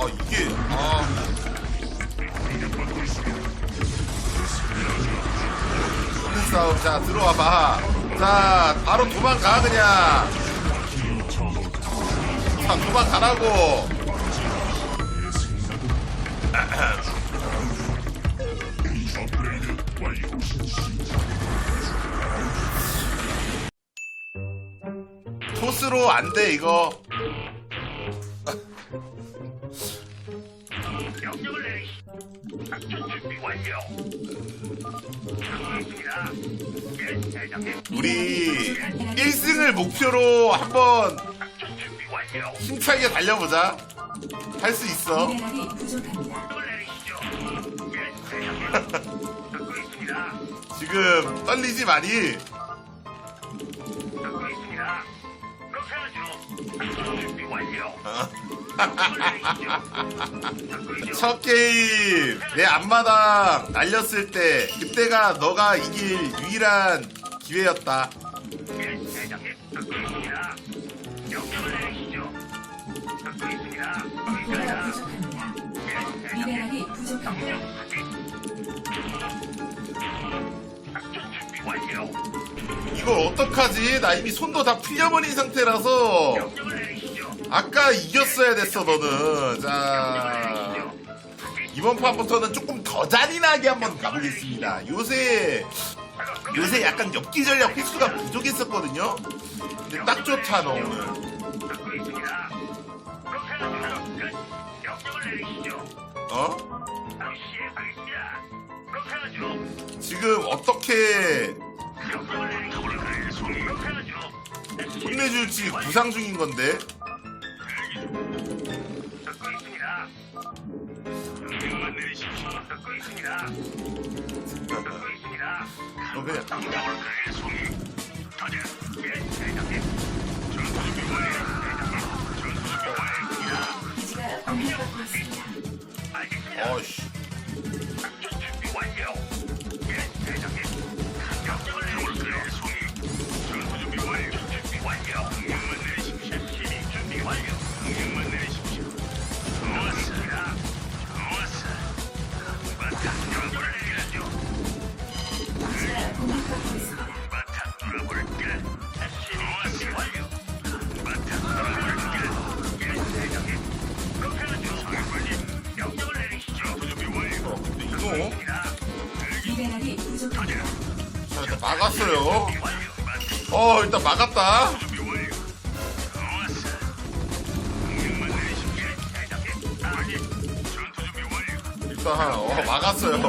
아 이게 아. 싸움. 자 들어와봐. 자 바로 도망가 그냥. 자 도망가라고. 토스로 안 돼 이거 우리 1승을 목표로 한번. 힘차게 달려보자 할 수 있어. 지금 떨리지 많이 듣 첫 게임 내 앞마당 날렸을 때 그때가 너가 이길 유일한 기회였다. 이걸 어떡하지 나 이미 손도 다 풀려버린 상태라서. 아까 이겼어야 됐어 너는 자. 이번 판부터는 조금 더 잔인하게 한번 가보겠습니다 요새 요새 약간 엽기 전략 횟수가 부족했었거든요 근데 딱 좋다 너 오늘. 어? 지금 어떻게. 혼내줄지 구상 중인 건데 듣고 있습니다. 명령만 내리십시오. 듣고 있습니다. 듣고 있습니다. 너 그냥 명령을 내릴 송이. 가자. 예, 대장님. 전투 준비 완료. 대장님. 전투 준비 완료입니다. 기지가 공격받고 있습니다. 일단 어 막았어요.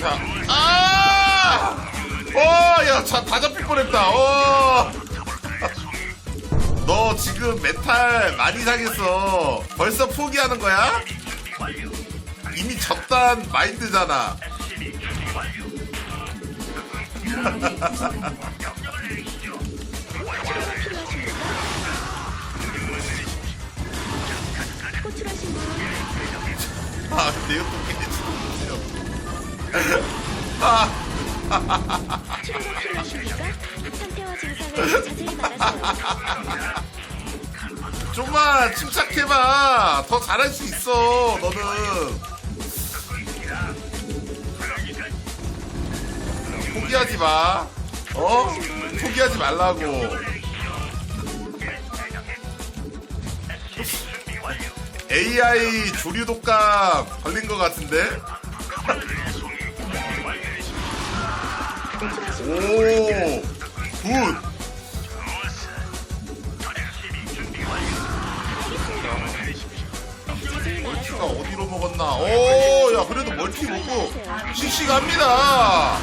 자, 아! 어, 야, 자, 다 잡힐 뻔했다. 어. 너 지금 메탈 많이 상했어. 벌써 포기하는 거야? 이미 졌단 마인드잖아. 아. 아, 말하세요. 좀만 침착해봐. 더 잘할 수 있어, 너는. 포기하지 마. 어? 포기하지 말라고. AI 조류 독감 걸린 것 같은데? 오, 굿. 멀티가. 어디로 먹었나? 오, 야, 그래도 멀티 먹고 씩씩합니다.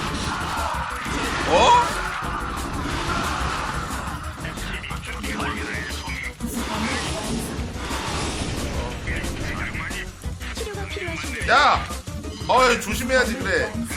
조심해야지, 그래.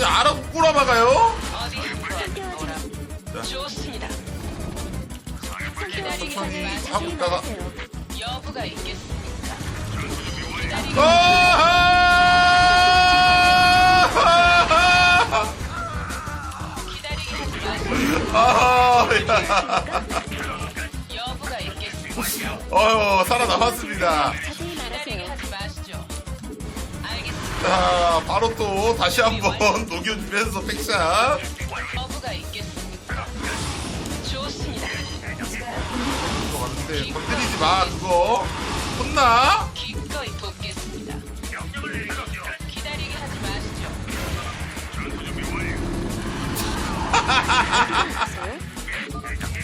그냥 알아서 꼬라박아요? 어디 한번 좋습니다. 천천히 하고 있다가. 여부가 있겠습니까? 아하! 기다리게 하지 마세요. 아하! 야. 여부가 있겠습니까? 어휴 살아남았습니다. 자 바로 또 다시 한번 녹여주면서 백샷. 여부가 있겠습니까? 좋습니다. 맞는데 건드리지 마 그거. 혼나? 기꺼이 돕겠습니다. 기다리게 하지 마시죠.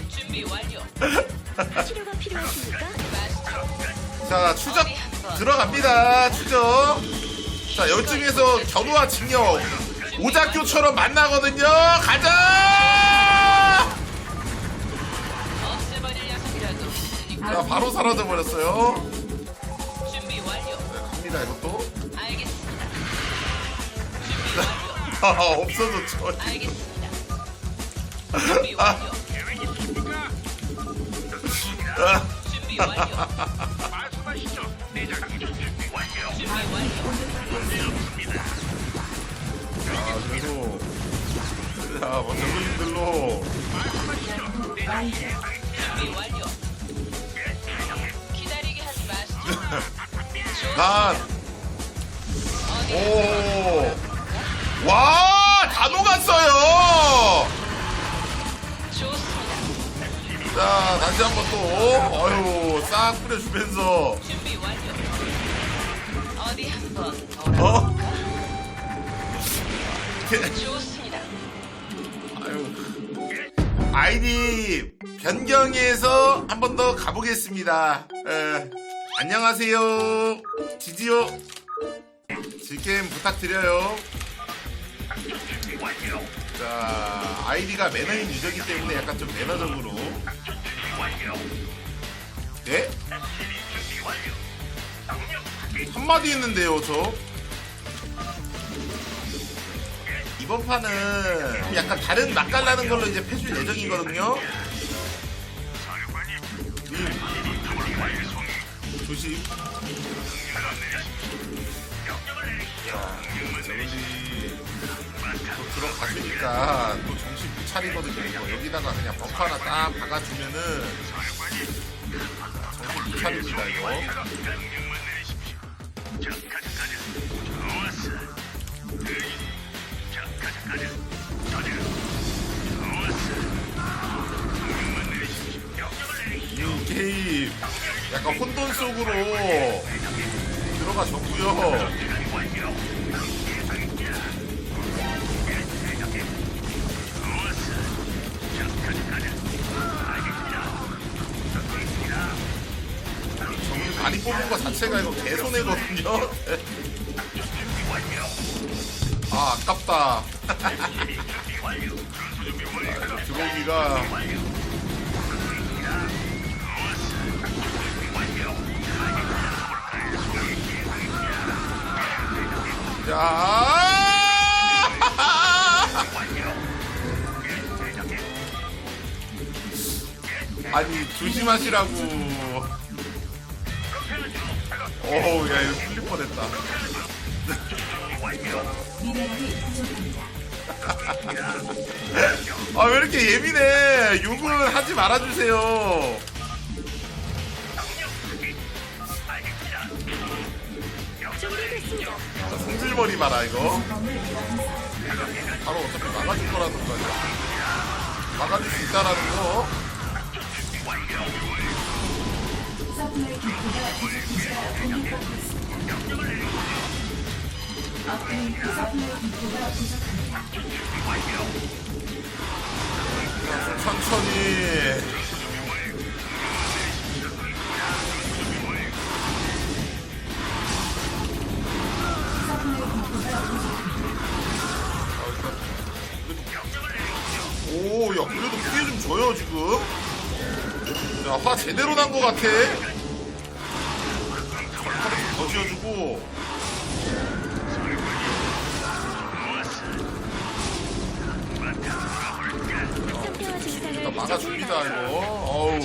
준비 완료. 치료가 필요하십니까? 마시죠. 자 추적 들어갑니다 추적. 자 열중에서 견우와 징역 오작교처럼 만나거든요. 가자! 자 바로 사라져 버렸어요. 준비 완료. 네, 갑니다 이것도. 아, 없어졌죠. 완료. 아, 자 먼저 완료. 준비 완료. 기다리게 하지 마시죠. 난 오. 와, 다 녹았어요. 좋습니다. 자, 다시 한번 또, 어휴, 싹 뿌려주면서, 준비 완료. 어디 한번 어? 좋습니다. 아이디 변경해서 한 번 더 가보겠습니다. 에, 안녕하세요. 지지요. 질겜 부탁드려요. 자, 아이디가 매너인 유저이기 때문에 약간 좀 매너적으로. 네? 한마디 했는데요, 저. 이번 판은 약간 다른 맛깔나는 걸로 이제 패줄 예정이거든요. 음. 조심. 들어갔으니까 또 정신 못 차리거든요. 여기다가 그냥 벙커 하나 딱 박아주면은 정신 못 차립니다, 이거. 약간 혼돈 속으로 들어가셨고요. 정신 많이 뽑은 거 자체가 이거 개손해거든요. 아 아깝다. 아, 들어오기가 야! 아니 조심하시라고. 어우 야 이거 풀릴 뻔했다. 아 왜 이렇게 예민해? 욕은 하지 말아주세요. 자, 성질머리 마라 이거. 바로 어차피 막아줄 거라는 거죠. 막아줄 수 있다라는 거. 서플라 오, 야, 그래도 피해 좀 줘요, 지금. 야, 화 제대로 난 것 같아. 화를 더 지어주고. 아, 일단 막아줍니다, 이거. 어우.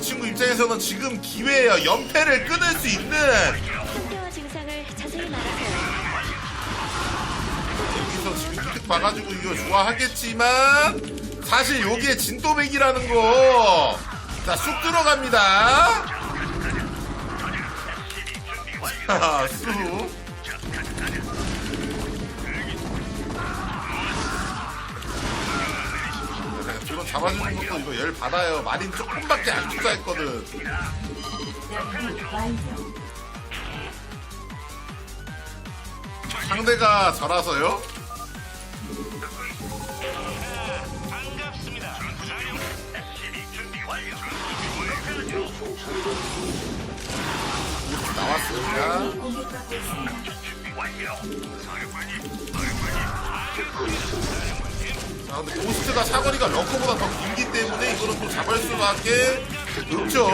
이 친구 입장에서는 지금 기회예요. 연패를 끊을 수 있는. 상태와 증상을 자세히 말하세요. 여기서 지금 이득 봐가지고 이거 좋아하겠지만 사실 여기에 진또백이라는 거. 자, 쑥 들어갑니다. 자, 쑥. 자, 드론 잡아주는 것도 이거 열 받아요. 마린 조금밖에 안 투자했거든. 상대가 저라서요. 나왔습니다. 자, 근데 고스트가 사거리가 러커보다 더 길기 때문에 이거는 또 잡을 수밖에 없죠.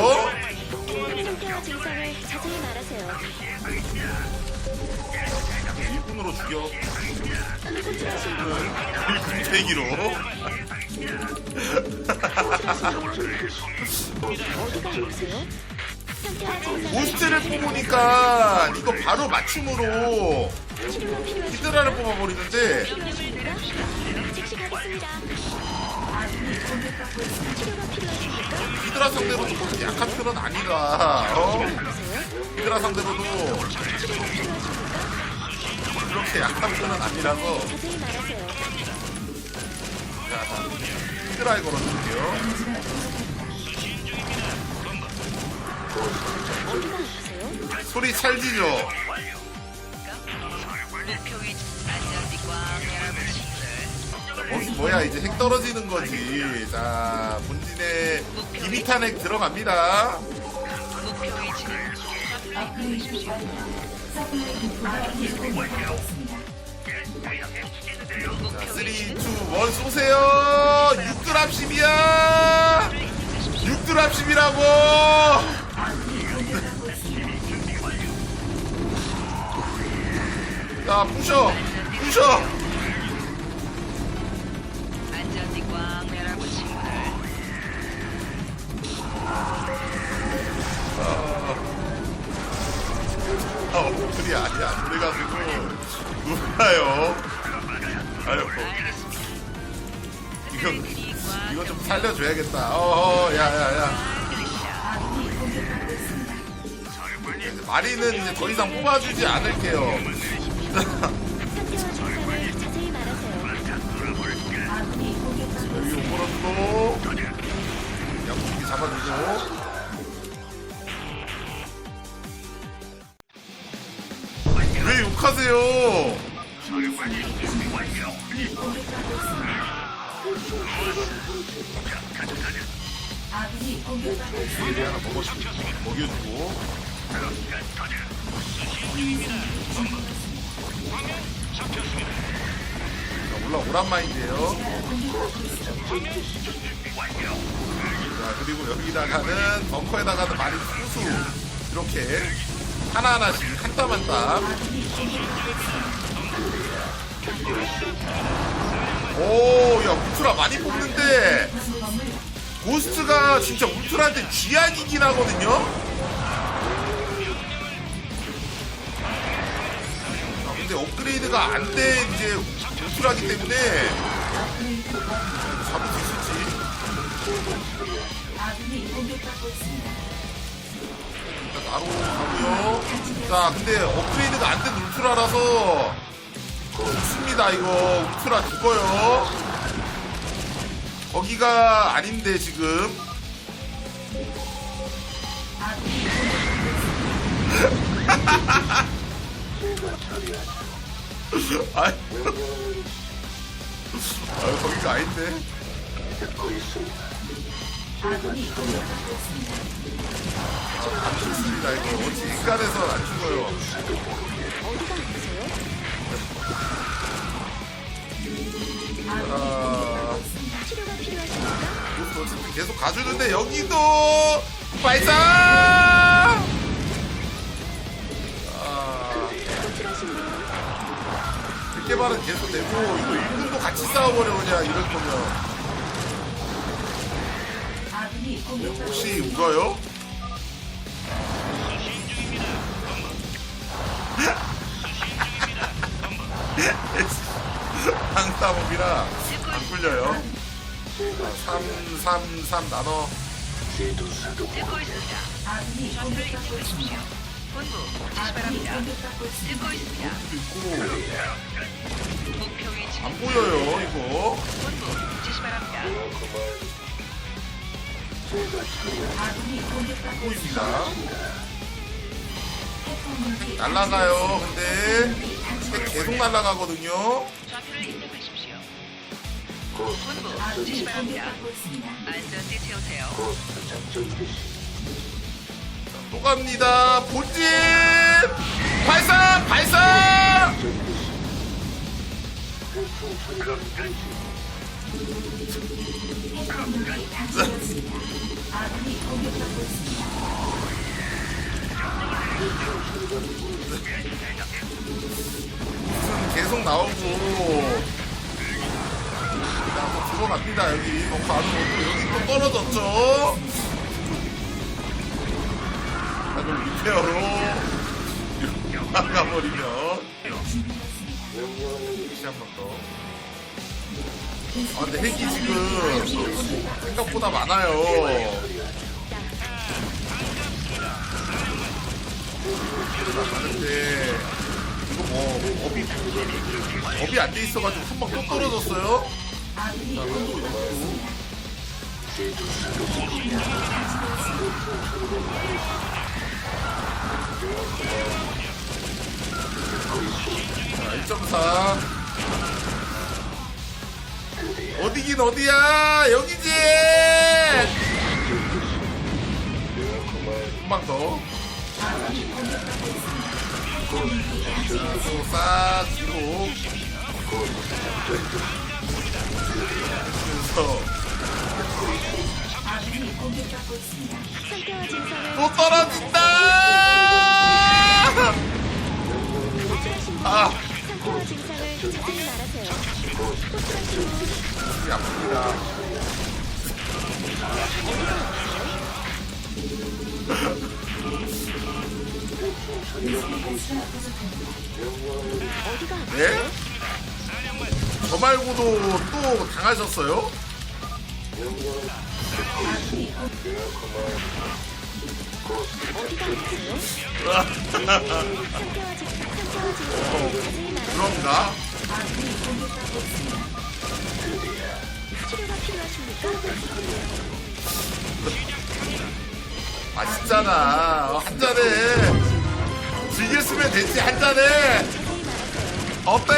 상태와 증상을 자세히 말하세요. 1분으로 죽여. 1분 대기로. 어디가 아프세요? 상태와 증상을 고스트를 뽑으니까 이거 바로 맞춤으로? 히드라를 뽑아버리는데? 있습니다. 치료가 필요하십니까? 히드라 상대로 좀 약한 편은 아니다. 어? 히드라 상대로도 치료가 필요하십니까? 그렇게 약한 편은 아니라서 자세히 말하세요. 자, 히드라에 걸어줄게요. 어디가 아프세요? 소리 찰지죠? 목표 위치 안전띠 꽝 매라고 어, 뭐야 이제 핵 떨어지는 거지. 자 본진에 비비탄 핵 들어갑니다. 자 3, 2, 1 쏘세요. 6드랍 10이야. 6드랍 10이라고. 아군이 공격받고 있습니다. 자 부셔 부셔. 아 목소리 아니야. 그래가지고 울어요. 아유 이거 이거 좀 살려줘야겠다. 어허 야야야. 공격받고 있습니다. 마리는 이제 더 이상 뽑아주지 않을게요. 여기. 오버로드도 양쪽이 잡아주고. 자, 올라오란 있습니다. 자, 그리고 여기다가는 벙커에다가는 많이 수수 이렇게 하나하나씩 한 땀 한 땀. 오, 야, 울트라 많이 뽑는데 고스트가 진짜 울트라한테 쥐약이긴 하거든요. 아, 근데 업그레이드가 안 돼 이제 울트라기 때문에. 잡을 수 있을지. 공격받고 있습니다. 자, 근데 업그레이드가 안 된 울트라라서 죽습니다. 이거 울트라 죽어요. 거기가 아닌데 지금. 아이, 거기가 아닌데. 좋습니다 이거 어찌 인간에서 안 죽어요 어디가 아... 아 치료가 필요하십니까? 이것도 어쨌든 계속 가주는데 여기도 발사 아 이렇게 말은 계속 내고 이거 일등도 같이 싸워버려 그냥 이럴 거면 혹시. 울어요? 항사목이라 안 굴려요 3, 3, 3 나눠 안 보여요 이거. 보입니다 핵공격이 날라가요 근데. 새 계속 날라가거든요. 좌표를 입력하십시오. 본부 아군이 지시 바랍니다. 공격받고 있습니다. 안전띠 채우세요. 또 갑니다. 본진! 발사! 발사 아군이 공격받고 있습니다. 무슨 계속 나오고 자, 한번 들어갑니다 여기 벙커 안으로 오고 여기 또 떨어졌죠 자 그럼 리페어로 이렇게 막아버리면 다시 한번 더. 아 근데 핵이 지금 생각보다 많아요 이거 뭐 업이 업이 안 돼 있어가지고 한방또 떨어졌어요. 있습니다. 자, 1.4. 어디긴 어디야? 여기지. 한방 더. 감지되었습니다. 또 떨어진다. 아, 네? 저 말고도 또 당하셨어요? 그런가? 아군이 공격받고 있습니다. 치료가 필요하십니까? 맛있잖아. 어, 한 잔에. 즐겼으면 됐지, 한 잔에. 자세히 말하세요. 어때?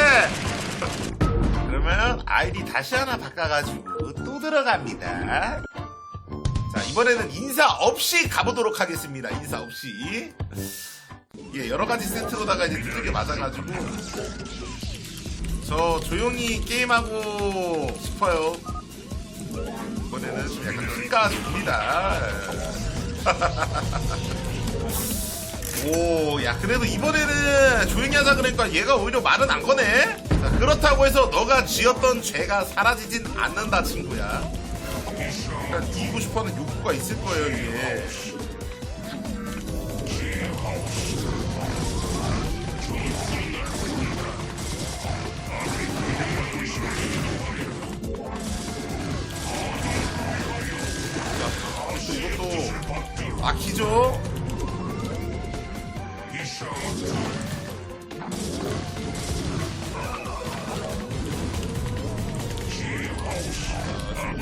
그러면 아이디 다시 하나 바꿔가지고 또 들어갑니다. 자, 이번에는 인사 없이 가보도록 하겠습니다. 인사 없이. 예, 여러 가지 세트로다가 이제 두들겨 맞아가지고. 저 조용히 게임하고 싶어요. 이번에는 좀 약간 킬가 줍니다. 오, 야, 그래도 이번에는 조용히 하자 그러니까 얘가 오히려 말은 안 거네? 자, 그렇다고 해서 너가 지었던 죄가 사라지진 않는다, 친구야. 그러니까 이기고 싶어 하는 욕구가 있을 거예요, 이게. 막히죠?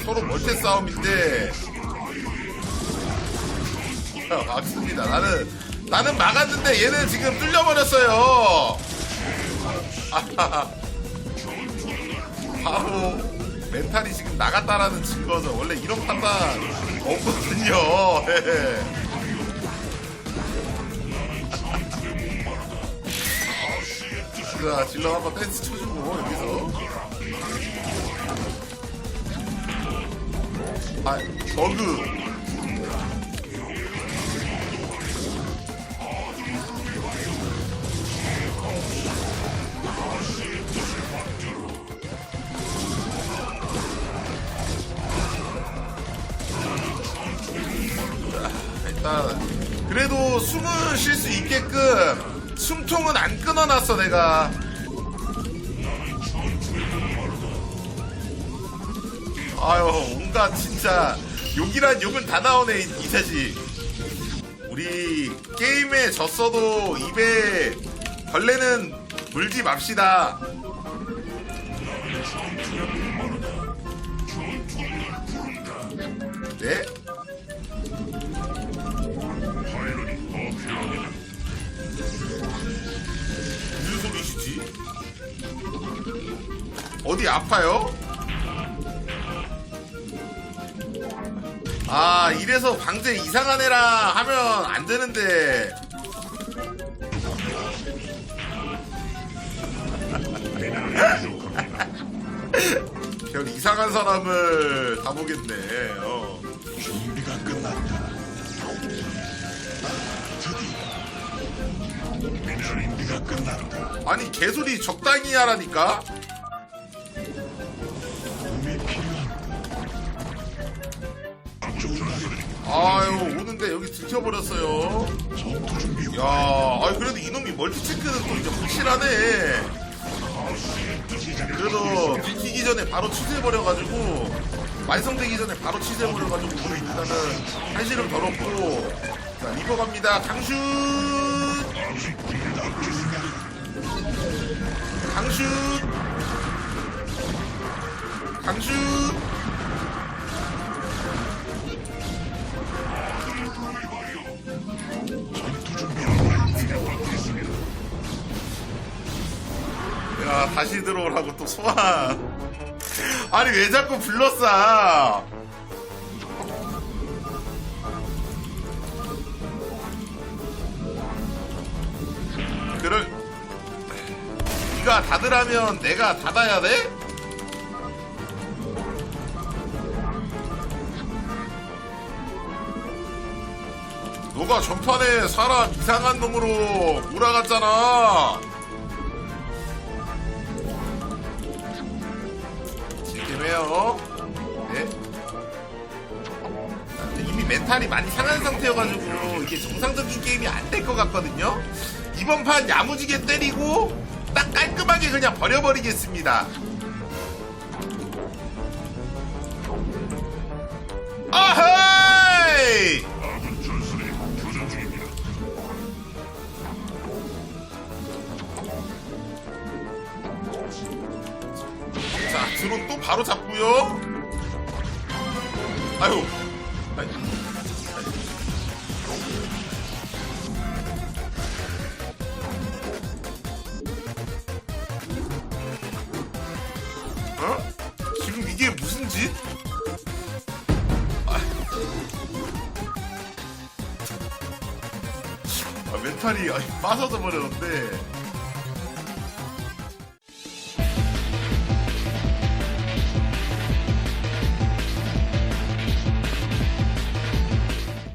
서로 멀티 싸움인데 야, 막습니다. 나는 나는 막았는데 얘는 지금 뚫려버렸어요. 아하하. 바로 멘탈이 지금 나갔다라는 증거죠. 원래 이런 판단 없거든요. 예. 자, 질러 한번 댄스 쳐주고 여기서 아, 버그. 끊어놨어 내가. 아유 온갖 진짜 욕이란 욕은 다 나오네 이, 이 자식 우리 게임에 졌어도 입에 벌레는 물지 맙시다. 네 어디 아파요? 아 이래서 방제 이상한 애랑 하면 안 되는데 별 이상한 사람을 다 보겠네 어. 준비가 끝났다. 드디어 준비가 끝났다. 아니 개소리 적당히 하라니까 아유 오는데 여기 들켜버렸어요 전투 준비 야, 아 그래도 이놈이 멀티 체크는 또 이제 확실하네. 그래도 들키기 전에 바로 취소해버려가지고 완성되기 전에 바로 취소해버려가지고 우리 일단은 한시름 덜었고 자 리버 갑니다. 강슛, 강슛, 강슛. 야 다시 들어오라고 또 소환. 아니 왜 자꾸 불렀어? 그럴 네가 닫으라면 내가 닫아야 돼? 너가 전판에 사람 이상한 놈으로 몰아갔잖아. 지금해요. 네. 이미 멘탈이 많이 상한 상태여가지고 이게 정상적인 게임이 안 될 것 같거든요. 이번 판 야무지게 때리고 딱 깔끔하게 그냥 버려버리겠습니다. 빠져서 버렸는데